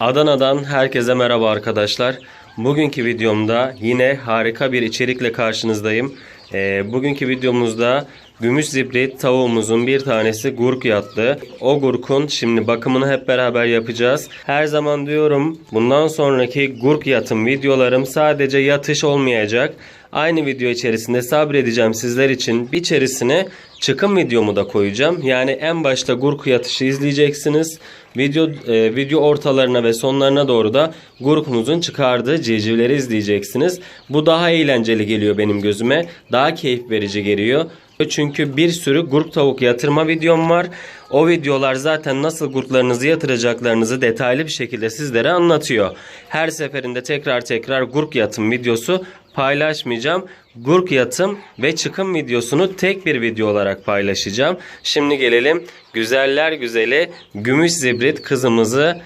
Adana'dan herkese merhaba arkadaşlar. Bugünkü videomda yine harika bir içerikle karşınızdayım. Ee, bugünkü videomuzda gümüş zibrit tavuğumuzun bir tanesi gurk yattı. O gurkun şimdi bakımını hep beraber yapacağız. Her zaman diyorum bundan sonraki gurk yatım videolarım sadece yatış olmayacak. Aynı video içerisinde sabredeceğim sizler için. Bir içerisine çıkım videomu da koyacağım. Yani en başta gurk yatışı izleyeceksiniz. Video e, video ortalarına ve sonlarına doğru da gurkunuzun çıkardığı civcivleri izleyeceksiniz. Bu daha eğlenceli geliyor benim gözüme. Daha keyif verici geliyor. Çünkü bir sürü gurk tavuk yatırma videom var. O videolar zaten nasıl gurklarınızı yatıracaklarınızı detaylı bir şekilde sizlere anlatıyor. Her seferinde tekrar tekrar gurk yatım videosu paylaşmayacağım. Gurk yatım ve çıkım videosunu tek bir video olarak paylaşacağım. Şimdi gelelim güzeller güzeli gümüş zibrit kızımızı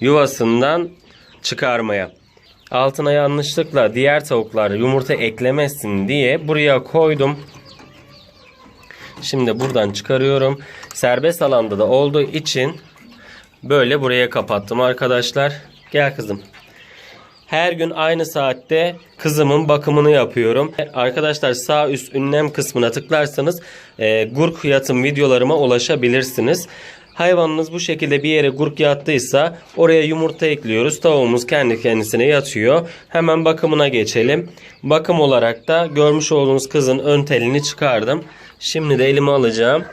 yuvasından çıkarmaya. Altına yanlışlıkla diğer tavuklar yumurta eklemesin diye buraya koydum. Şimdi buradan çıkarıyorum. Serbest alanda da olduğu için böyle buraya kapattım arkadaşlar. Gel kızım. Her gün aynı saatte kızımın bakımını yapıyorum. Arkadaşlar sağ üst ünlem kısmına tıklarsanız e, gurk yatım videolarıma ulaşabilirsiniz. Hayvanınız bu şekilde bir yere gurk yattıysa oraya yumurta ekliyoruz. Tavuğumuz kendi kendisine yatıyor. Hemen bakımına geçelim. Bakım olarak da görmüş olduğunuz kızın ön telini çıkardım. Şimdi de elime alacağım.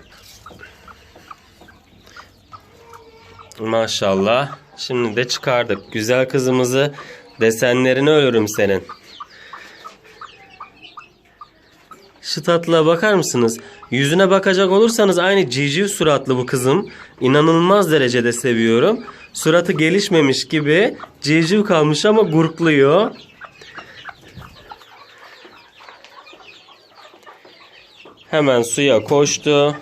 Maşallah. Şimdi de çıkardık. Güzel kızımızı desenlerini ölürüm senin. Şu tatlıya bakar mısınız? Yüzüne bakacak olursanız aynı civciv suratlı bu kızım. İnanılmaz derecede seviyorum. Suratı gelişmemiş gibi civciv kalmış ama gurkluyor. Hemen suya koştu.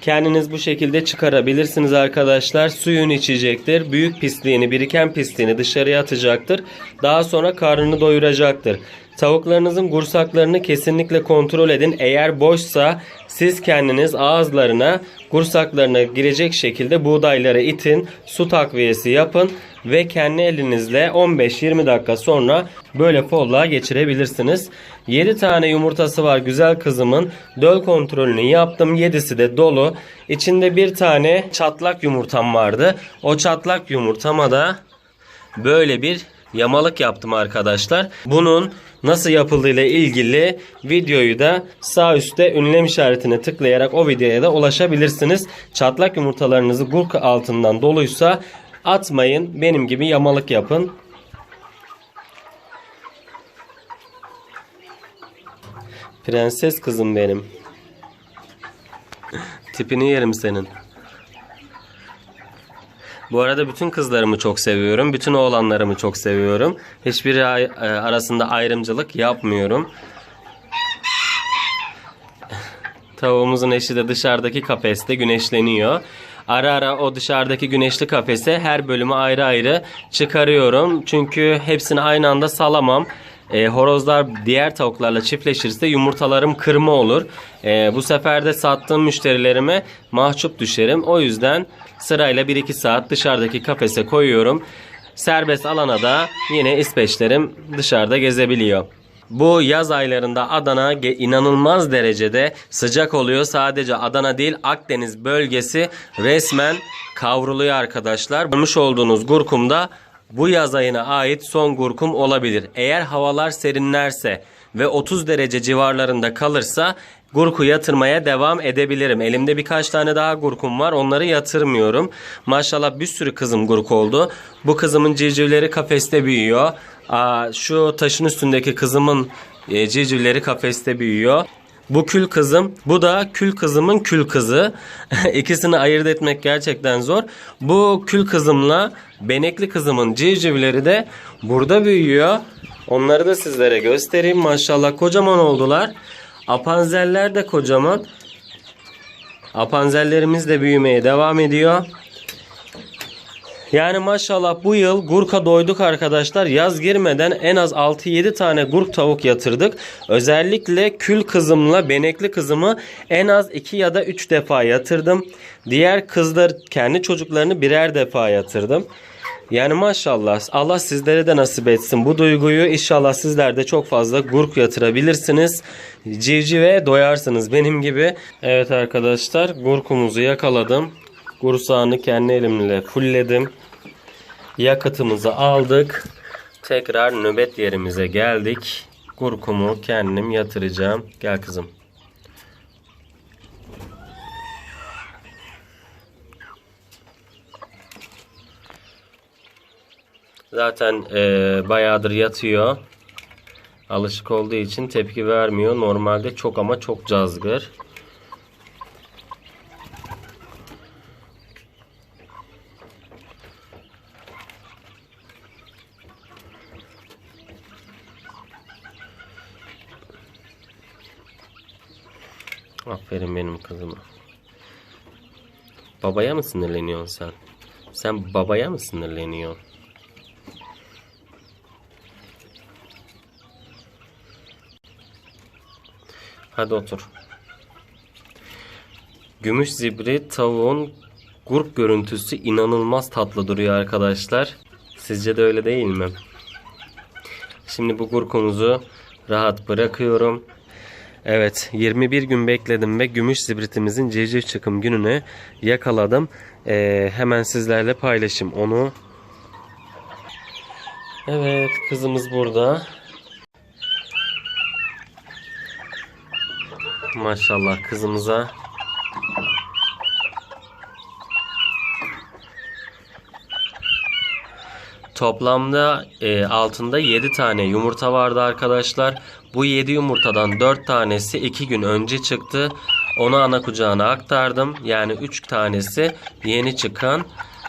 Kendiniz bu şekilde çıkarabilirsiniz arkadaşlar. Suyun içecektir. Büyük pisliğini, biriken pisliğini dışarıya atacaktır. Daha sonra karnını doyuracaktır. Tavuklarınızın gursaklarını kesinlikle kontrol edin. Eğer boşsa siz kendiniz ağızlarına, gursaklarına girecek şekilde buğdayları itin, su takviyesi yapın ve kendi elinizle 15-20 dakika sonra böyle folluğa geçirebilirsiniz. 7 tane yumurtası var güzel kızımın. Döl kontrolünü yaptım. 7'si de dolu. İçinde bir tane çatlak yumurtam vardı. O çatlak yumurtama da böyle bir yamalık yaptım arkadaşlar. Bunun nasıl yapıldığıyla ilgili videoyu da sağ üstte ünlem işaretine tıklayarak o videoya da ulaşabilirsiniz. Çatlak yumurtalarınızı gurk altından doluysa atmayın. Benim gibi yamalık yapın. Prenses kızım benim. Tipini yerim senin. Bu arada bütün kızlarımı çok seviyorum. Bütün oğlanlarımı çok seviyorum. Hiçbiri e, arasında ayrımcılık yapmıyorum. Tavuğumuzun eşi de dışarıdaki kafeste güneşleniyor. Ara ara o dışarıdaki güneşli kafese her bölümü ayrı ayrı çıkarıyorum. Çünkü hepsini aynı anda salamam. E, horozlar diğer tavuklarla çiftleşirse yumurtalarım kırma olur. E, bu sefer de sattığım müşterilerime mahcup düşerim. O yüzden sırayla 1-2 saat dışarıdaki kafese koyuyorum. Serbest alana da yine ispeçlerim dışarıda gezebiliyor. Bu yaz aylarında Adana inanılmaz derecede sıcak oluyor. Sadece Adana değil Akdeniz bölgesi resmen kavruluyor arkadaşlar. Görmüş olduğunuz gurkumda bu yaz ayına ait son gurkum olabilir. Eğer havalar serinlerse ve 30 derece civarlarında kalırsa gurku yatırmaya devam edebilirim. Elimde birkaç tane daha gurkum var. Onları yatırmıyorum. Maşallah bir sürü kızım gurk oldu. Bu kızımın civcivleri kafeste büyüyor. Aa, şu taşın üstündeki kızımın e, civcivleri kafeste büyüyor. Bu kül kızım, bu da kül kızımın kül kızı. İkisini ayırt etmek gerçekten zor. Bu kül kızımla benekli kızımın civcivleri de burada büyüyor. Onları da sizlere göstereyim. Maşallah kocaman oldular. Apanzeller de kocaman. Apanzellerimiz de büyümeye devam ediyor. Yani maşallah bu yıl gurka doyduk arkadaşlar. Yaz girmeden en az 6-7 tane gurk tavuk yatırdık. Özellikle kül kızımla benekli kızımı en az 2 ya da 3 defa yatırdım. Diğer kızlar kendi çocuklarını birer defa yatırdım. Yani maşallah Allah sizlere de nasip etsin bu duyguyu. İnşallah sizler de çok fazla gurk yatırabilirsiniz. Civcive doyarsınız benim gibi. Evet arkadaşlar gurkumuzu yakaladım. Gursağını kendi elimle fullledim. Yakıtımızı aldık. Tekrar nöbet yerimize geldik. Gurkumu kendim yatıracağım. Gel kızım. Zaten eee, bayağıdır yatıyor. Alışık olduğu için tepki vermiyor. Normalde çok ama çok cazgır. Aferin benim kızıma. Babaya mı sinirleniyorsun sen? Sen babaya mı sinirleniyorsun? Hadi otur. Gümüş zibri tavuğun gurk görüntüsü inanılmaz tatlı duruyor arkadaşlar. Sizce de öyle değil mi? Şimdi bu gurkumuzu rahat bırakıyorum. Evet 21 gün bekledim ve gümüş zibritimizin civciv çıkım gününü yakaladım. Ee, hemen sizlerle paylaşayım onu. Evet kızımız burada. Maşallah kızımıza. Toplamda e, altında 7 tane yumurta vardı arkadaşlar. Bu 7 yumurtadan 4 tanesi 2 gün önce çıktı. Onu ana kucağına aktardım. Yani 3 tanesi yeni çıkan.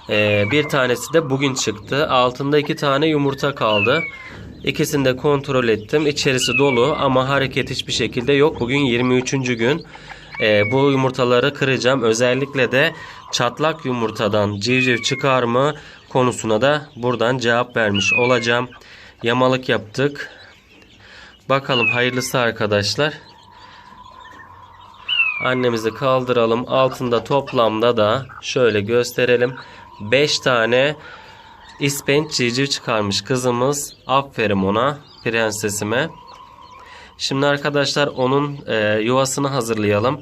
E, bir tanesi de bugün çıktı. Altında 2 tane yumurta kaldı. İkisini de kontrol ettim. İçerisi dolu ama hareket hiçbir şekilde yok. Bugün 23. gün. Ee, bu yumurtaları kıracağım. Özellikle de çatlak yumurtadan civciv çıkar mı konusuna da buradan cevap vermiş olacağım. Yamalık yaptık. Bakalım hayırlısı arkadaşlar. Annemizi kaldıralım. Altında toplamda da şöyle gösterelim. 5 tane İspenç civciv çıkarmış kızımız. Aferin ona, prensesime. Şimdi arkadaşlar onun e, yuvasını hazırlayalım.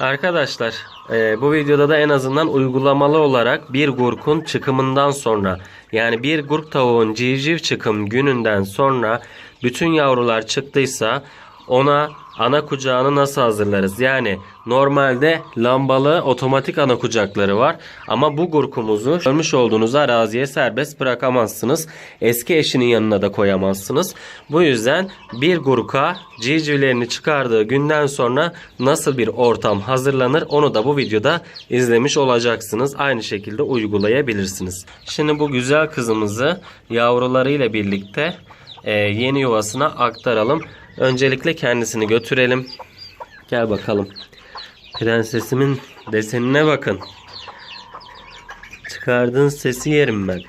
Arkadaşlar e, bu videoda da en azından uygulamalı olarak bir gurkun çıkımından sonra yani bir gurk tavuğun civciv çıkım gününden sonra bütün yavrular çıktıysa ona ana kucağını nasıl hazırlarız? Yani normalde lambalı otomatik ana kucakları var. Ama bu gurkumuzu görmüş olduğunuz araziye serbest bırakamazsınız. Eski eşinin yanına da koyamazsınız. Bu yüzden bir gurka civcivlerini çıkardığı günden sonra nasıl bir ortam hazırlanır onu da bu videoda izlemiş olacaksınız. Aynı şekilde uygulayabilirsiniz. Şimdi bu güzel kızımızı yavrularıyla birlikte e, yeni yuvasına aktaralım. Öncelikle kendisini götürelim. Gel bakalım. Prensesimin desenine bakın. Çıkardığın sesi yerim ben.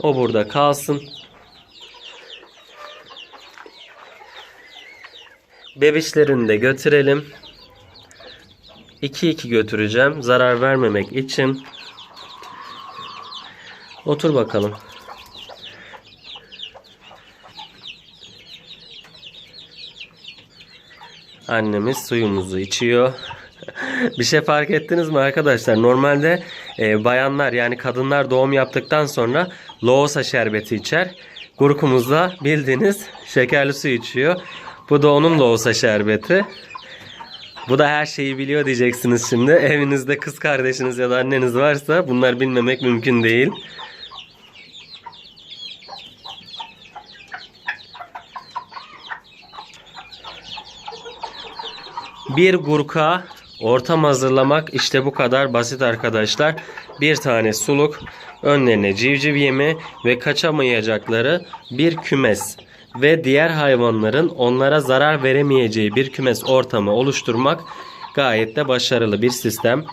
O burada kalsın. Bebişlerini de götürelim. 2-2 götüreceğim. Zarar vermemek için. Otur bakalım. Annemiz suyumuzu içiyor. Bir şey fark ettiniz mi arkadaşlar? Normalde e, bayanlar yani kadınlar doğum yaptıktan sonra loğusa şerbeti içer. Gurkumuzda bildiğiniz şekerli su içiyor. Bu da onun loğusa şerbeti. Bu da her şeyi biliyor diyeceksiniz şimdi. Evinizde kız kardeşiniz ya da anneniz varsa bunlar bilmemek mümkün değil. Bir gurka ortam hazırlamak işte bu kadar basit arkadaşlar. Bir tane suluk, önlerine civciv yemi ve kaçamayacakları bir kümes ve diğer hayvanların onlara zarar veremeyeceği bir kümes ortamı oluşturmak gayet de başarılı bir sistem.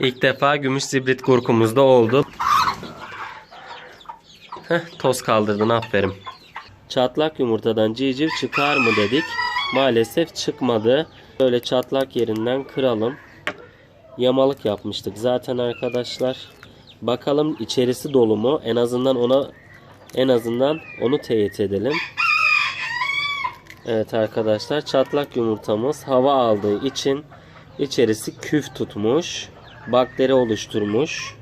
İlk defa gümüş zibrit kurkumuzda oldu. Heh, toz kaldırdın aferin. Çatlak yumurtadan civciv çıkar mı dedik. Maalesef çıkmadı. Böyle çatlak yerinden kıralım. Yamalık yapmıştık zaten arkadaşlar. Bakalım içerisi dolu mu? En azından ona en azından onu teyit edelim. Evet arkadaşlar çatlak yumurtamız hava aldığı için içerisi küf tutmuş. Bakteri oluşturmuş.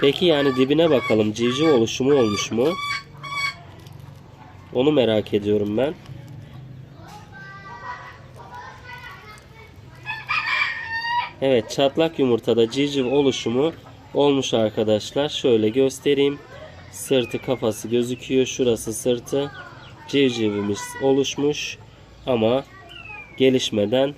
Peki yani dibine bakalım civciv oluşumu olmuş mu? Onu merak ediyorum ben. Evet çatlak yumurtada civciv oluşumu olmuş arkadaşlar. Şöyle göstereyim. Sırtı kafası gözüküyor. Şurası sırtı. Civcivimiz oluşmuş. Ama gelişmeden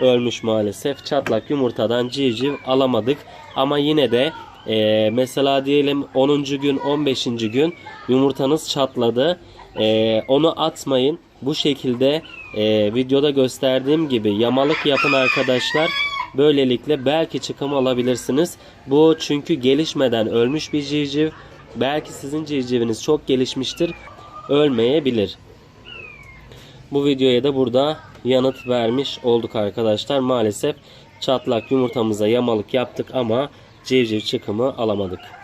ölmüş maalesef. Çatlak yumurtadan civciv alamadık. Ama yine de e, mesela diyelim 10. gün 15. gün yumurtanız çatladı. E, onu atmayın. Bu şekilde e, videoda gösterdiğim gibi yamalık yapın arkadaşlar. Böylelikle belki çıkım alabilirsiniz. Bu çünkü gelişmeden ölmüş bir civciv. Belki sizin civciviniz çok gelişmiştir. Ölmeyebilir. Bu videoya da burada yanıt vermiş olduk arkadaşlar. Maalesef çatlak yumurtamıza yamalık yaptık ama civciv çıkımı alamadık.